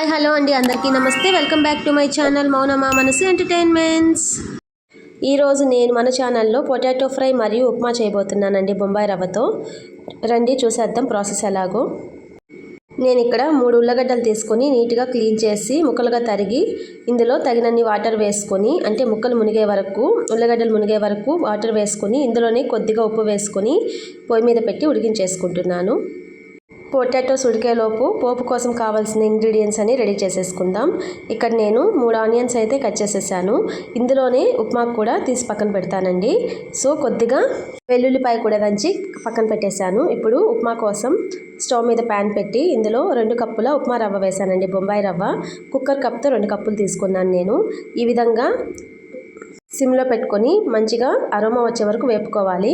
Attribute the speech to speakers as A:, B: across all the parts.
A: Hi hello అండి. అందరికీ నమస్తే. Welcome back to my channel Mounama Manasu entertainments. ఈరోజు నేను మన ఛానల్లో పొటాటో ఫ్రై మరియు ఉప్మా చేయబోతున్నానండి బొంబాయి రవ్వతో. రండి చూసేద్దాం ప్రాసెస్ ఎలాగో. నేను ఇక్కడ మూడు ఉల్లగడ్డలు తీసుకొని నీట్గా క్లీన్ చేసి ముక్కలుగా తరిగి ఇందులో తగినన్ని వాటర్ వేసుకొని అంటే ముక్కలు మునిగే వరకు ఉల్లగడ్డలు మునిగే వరకు వాటర్ వేసుకొని ఇందులోనే కొద్దిగా ఉప్పు వేసుకొని పొయ్యి మీద పెట్టి ఉడికించేసుకుంటున్నాను. పొటాటోస్ ఉడికేలోపు పోపు కోసం కావాల్సిన ఇంగ్రీడియంట్స్ అని రెడీ చేసేసుకుందాం. ఇక్కడ నేను మూడు ఆనియన్స్ అయితే కట్ చేసేసాను. ఇందులోనే ఉప్మా కూడా తీసి పక్కన పెడతానండి. సో కొద్దిగా వెల్లుల్లిపాయ కూడా దంచి పక్కన పెట్టేశాను. ఇప్పుడు ఉప్మా కోసం స్టవ్ మీద ప్యాన్ పెట్టి ఇందులో రెండు కప్పుల ఉప్మా రవ్వ వేశానండి. బొంబాయి రవ్వ. కుక్కర్ కప్తో రెండు కప్పులు తీసుకున్నాను నేను. ఈ విధంగా సిమ్లో పెట్టుకొని మంచిగా అరోమా వచ్చే వరకు వేపుకోవాలి.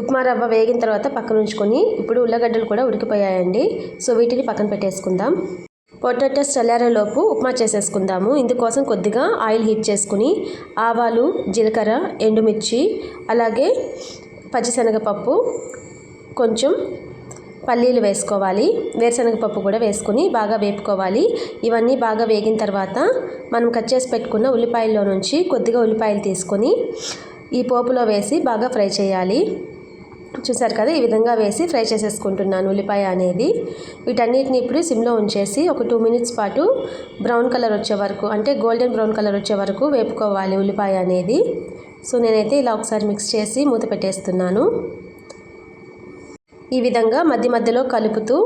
A: ఉప్మా రవ్వ వేగిన తర్వాత పక్కన ఉంచుకొని ఇప్పుడు ఉల్లగడ్డలు కూడా ఉడికిపోయాయండి. సో వీటిని పక్కన పెట్టేసుకుందాం. పొటాటోస్ చల్లారేలోపు ఉప్మా చేసేసుకుందాము. ఇందుకోసం కొద్దిగా ఆయిల్ హీట్ చేసుకుని ఆవాలు జీలకర్ర ఎండుమిర్చి అలాగే పచ్చిశనగపప్పు కొంచెం పల్లీలు వేసుకోవాలి. వేరుశనగపప్పు కూడా వేసుకుని బాగా వేపుకోవాలి. ఇవన్నీ బాగా వేగిన తర్వాత మనం కట్ చేసి పెట్టుకున్న ఉల్లిపాయల్లో నుంచి కొద్దిగా ఉల్లిపాయలు తీసుకొని ఈ పోపులో వేసి బాగా ఫ్రై చేయాలి. చూసారు కదా ఈ విధంగా వేసి ఫ్రై చేసేసుకుంటున్నాను ఉల్లిపాయ అనేది. వీటన్నిటిని ఇప్పుడు సిమ్లో ఉంచేసి ఒక టూ మినిట్స్ పాటు బ్రౌన్ కలర్ వచ్చే వరకు అంటే గోల్డెన్ బ్రౌన్ కలర్ వచ్చే వరకు వేపుకోవాలి ఉల్లిపాయ అనేది. సో నేనైతే ఇలా ఒకసారి మిక్స్ చేసి మూత పెట్టేస్తున్నాను. ఈ విధంగా మధ్య మధ్యలో కలుపుతూ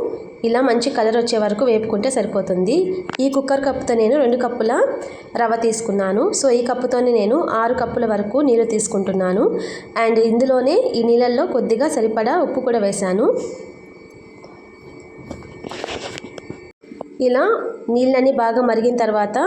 A: ఇలా మంచి కలర్ వచ్చే వరకు వేపుకుంటే సరిపోతుంది. ఈ కుక్కర్ కప్పుతో నేను రెండు కప్పుల రవ్వ తీసుకున్నాను. సో ఈ కప్పుతోనే నేను ఆరు కప్పుల వరకు నీళ్ళు తీసుకుంటున్నాను. అండ్ ఇందులోనే ఈ నీళ్ళల్లో కొద్దిగా సరిపడా ఉప్పు కూడా వేశాను. ఇలా నీళ్ళని బాగా మరిగిన తర్వాత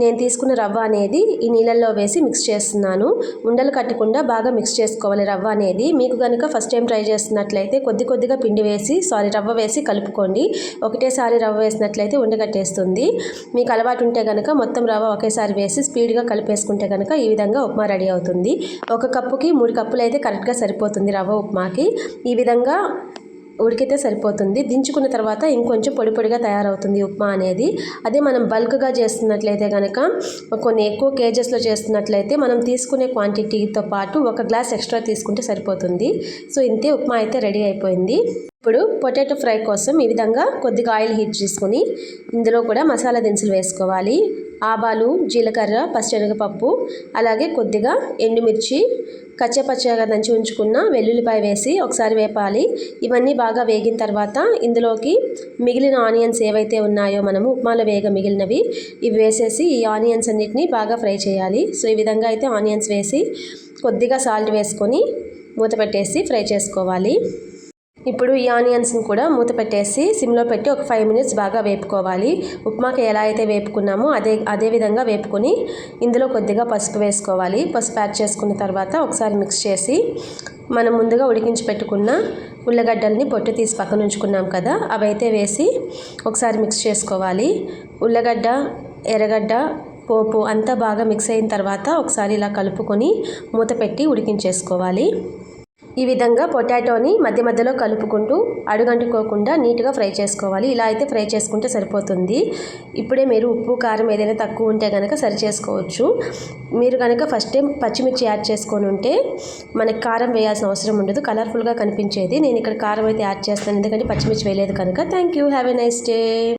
A: నేను తీసుకున్న రవ్వ అనేది ఈ నీళ్ళల్లో వేసి మిక్స్ చేస్తున్నాను. ఉండలు కట్టకుండా బాగా మిక్స్ చేసుకోవాలి రవ్వ అనేది. మీకు కనుక ఫస్ట్ టైం ట్రై చేస్తున్నట్లయితే కొద్ది కొద్దిగా పిండి వేసి సారీ రవ్వ వేసి కలుపుకోండి. ఒకటేసారి రవ్వ వేసినట్లయితే ఉండగట్టేస్తుంది మీకు అలవాటు ఉంటే కనుక మొత్తం రవ్వ ఒకేసారి వేసి స్పీడ్గా కలిపేసుకుంటే కనుక ఈ విధంగా ఉప్మా రెడీ అవుతుంది. ఒక కప్పుకి మూడు కప్పులు అయితే కరెక్ట్గా సరిపోతుంది రవ్వ ఉప్మాకి. ఈ విధంగా ఉడికితే సరిపోతుంది. దించుకున్న తర్వాత ఇంకొంచెం పొడి పొడిగా తయారవుతుంది ఉప్మా అనేది. అదే మనం బల్క్గా చేస్తున్నట్లయితే కనుక కొన్ని ఎక్కువ కేజెస్లో చేస్తున్నట్లయితే మనం తీసుకునే క్వాంటిటీతో పాటు ఒక గ్లాస్ ఎక్స్ట్రా తీసుకుంటే సరిపోతుంది. సో ఇంతే ఉప్మా అయితే రెడీ అయిపోయింది. ఇప్పుడు పొటాటో ఫ్రై కోసం ఈ విధంగా కొద్దిగా ఆయిల్ హీట్ చేసుకుని ఇందులో కూడా మసాలా దినుసులు వేసుకోవాలి. ఆవాలు జీలకర్ర పచ్చిశనగపప్పు అలాగే కొద్దిగా ఎండుమిర్చి కచ్చపచ్చగా దంచి ఉంచుకున్న వెల్లుల్లిపాయ వేసి ఒకసారి వేపాలి. ఇవన్నీ బాగా వేగిన తర్వాత ఇందులోకి మిగిలిన ఆనియన్స్ ఏవైతే ఉన్నాయో మనము ఉప్మాలో వేగ మిగిలినవి ఇవి వేసేసి ఈ ఆనియన్స్ అన్నిటిని బాగా ఫ్రై చేయాలి. సో ఈ విధంగా అయితే ఆనియన్స్ వేసి కొద్దిగా సాల్ట్ వేసుకొని మూత పెట్టేసి ఫ్రై చేసుకోవాలి. ఇప్పుడు ఈ ఆనియన్స్ని కూడా మూత పెట్టేసి సిమ్లో పెట్టి ఒక ఫైవ్ మినిట్స్ బాగా వేపుకోవాలి. ఉప్మాకి ఎలా అయితే వేపుకున్నామో అదే అదే విధంగా వేపుకొని ఇందులో కొద్దిగా పసుపు వేసుకోవాలి. పసుపు యాడ్ చేసుకున్న తర్వాత ఒకసారి మిక్స్ చేసి మనం ముందుగా ఉడికించి పెట్టుకున్న ఉల్లగడ్డల్ని పొట్టు తీసి పక్కన ఉంచుకున్నాం కదా అవైతే వేసి ఒకసారి మిక్స్ చేసుకోవాలి. ఉల్లగడ్డ ఎర్రగడ్డ పోపు అంతా బాగా మిక్స్ అయిన తర్వాత ఒకసారి ఇలా కలుపుకొని మూత పెట్టి ఉడికించేసుకోవాలి. ఈ విధంగా పొటాటోని మధ్య మధ్యలో కలుపుకుంటూ అడుగంటుకోకుండా నీట్గా ఫ్రై చేసుకోవాలి. ఇలా అయితే ఫ్రై చేసుకుంటే సరిపోతుంది. ఇప్పుడే మీరు ఉప్పు కారం ఏదైనా తక్కువ ఉంటే కనుక సరి చేసుకోవచ్చు. మీరు కనుక ఫస్ట్ టైం పచ్చిమిర్చి యాడ్ చేసుకొని ఉంటే మనకి కారం వేయాల్సిన అవసరం ఉండదు. కలర్ఫుల్గా కనిపించేది. నేను ఇక్కడ కారం అయితే యాడ్ చేస్తాను. ఎందుకంటే పచ్చిమిర్చి వేయలేదు కనుక. Thank you have a nice day.